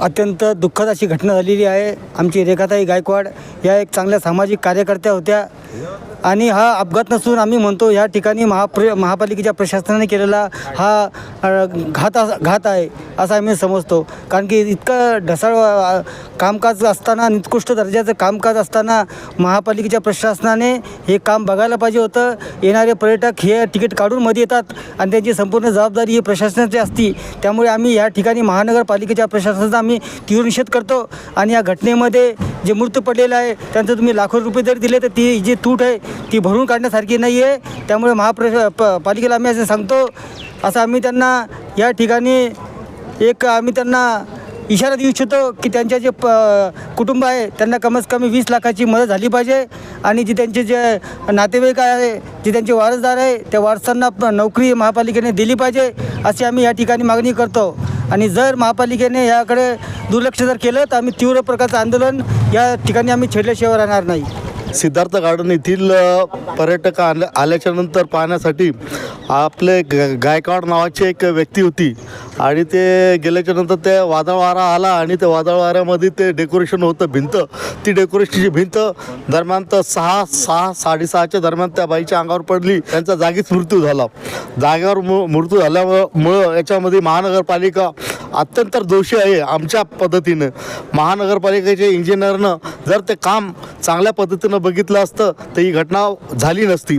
अत्यंत दुःखद अशी घटना झालेली आहे. आमची रेखाताई गायकवाड या एक चांगल्या सामाजिक कार्यकर्त्या होत्या. आणि हा अपघात नसून आम्ही म्हणतो या ठिकाणी महाप्र महापालिकेच्या प्रशासनाने केलेला हा घात घात आहे असं आम्ही समजतो. कारण की इतकं ढसाळ कामकाज असताना निकृष्ट दर्जाचं कामकाज असताना महापालिकेच्या प्रशासनाने हे काम बघायला पाहिजे होतं. येणारे पर्यटक हे तिकीट काढून मध्ये येतात आणि त्यांची संपूर्ण जबाबदारी ही प्रशासनाची असती. त्यामुळे आम्ही या ठिकाणी महानगरपालिकेच्या प्रशासनाचा आम्ही तीव्र निषेध करतो आणि या घटनेमध्ये जे मृत्यू पडलेलं आहे त्यांचं तुम्ही लाखो रुपये जरी दिले तर ती जी तूट आहे ती भरून काढण्यासारखी नाही आहे त्यामुळे महाप्रश प पालिकेला आम्ही असं सांगतो असं आम्ही त्यांना या ठिकाणी एक आम्ही त्यांना इशारा देऊ इच्छितो की त्यांच्या जे प कुटुंब आहे त्यांना कमीत कमी वीस लाखाची मदत झाली पाहिजे. आणि जी त्यांचे जे नातेवाईक आहे जे त्यांचे वारसदार आहे त्या वारसांना प- नोकरी महापालिकेने दिली पाहिजे अशी आम्ही या ठिकाणी मागणी करतो. आणि जर महापालिकेने याकडे दुर्लक्ष जर केलं तर आम्ही तीव्र प्रकारचं आंदोलन या ठिकाणी आम्ही छेडल्याशिवाय राहणार नाही. सिद्धार्थ गार्डन येथील पर्यटक आल्या आल्याच्यानंतर पाहण्यासाठी आपले ग गायकवाड नावाची एक व्यक्ती होती. आणि ते गेल्याच्यानंतर ते वादळ वारा आला आणि त्या वादळ वाऱ्यामध्ये ते डेकोरेशन होतं भिंत. ती डेकोरेशनची भिंत दरम्यान तर सहा सहा साडेसहाच्या दरम्यान त्या बाईच्या अंगावर पडली. त्यांचा जागीच मृत्यू झाला. जागेवर मृत्यू झाल्यामुळं याच्यामध्ये महानगरपालिका अत्यंत दोषी आहे आमच्या पद्धतीनं. महानगरपालिकेच्या इंजिनियरनं जर ते काम चांगल्या पद्धतीनं बघितलं असतं तर ही घटना झाली नसती.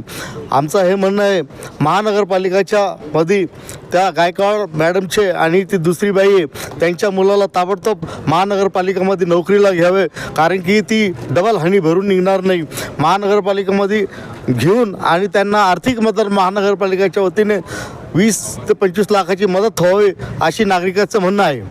आमचं हे म्हणणं आहे महानगरपालिकेच्या मध्ये त्या गायकवाड मॅडमचे आणि ती दुसरी बाई आहे त्यांच्या मुलाला ताबडतोब महानगरपालिकेमध्ये नोकरीला घ्यावे कारण की ती डबल हानी भरून निघणार नाही. महानगरपालिकेमध्ये घेऊन आणि त्यांना आर्थिक मदत महानगरपालिकेच्या वतीने वीस ते पंचवीस लाखाची मदत व्हावी अशी नागरिकाचं म्हणणं आहे.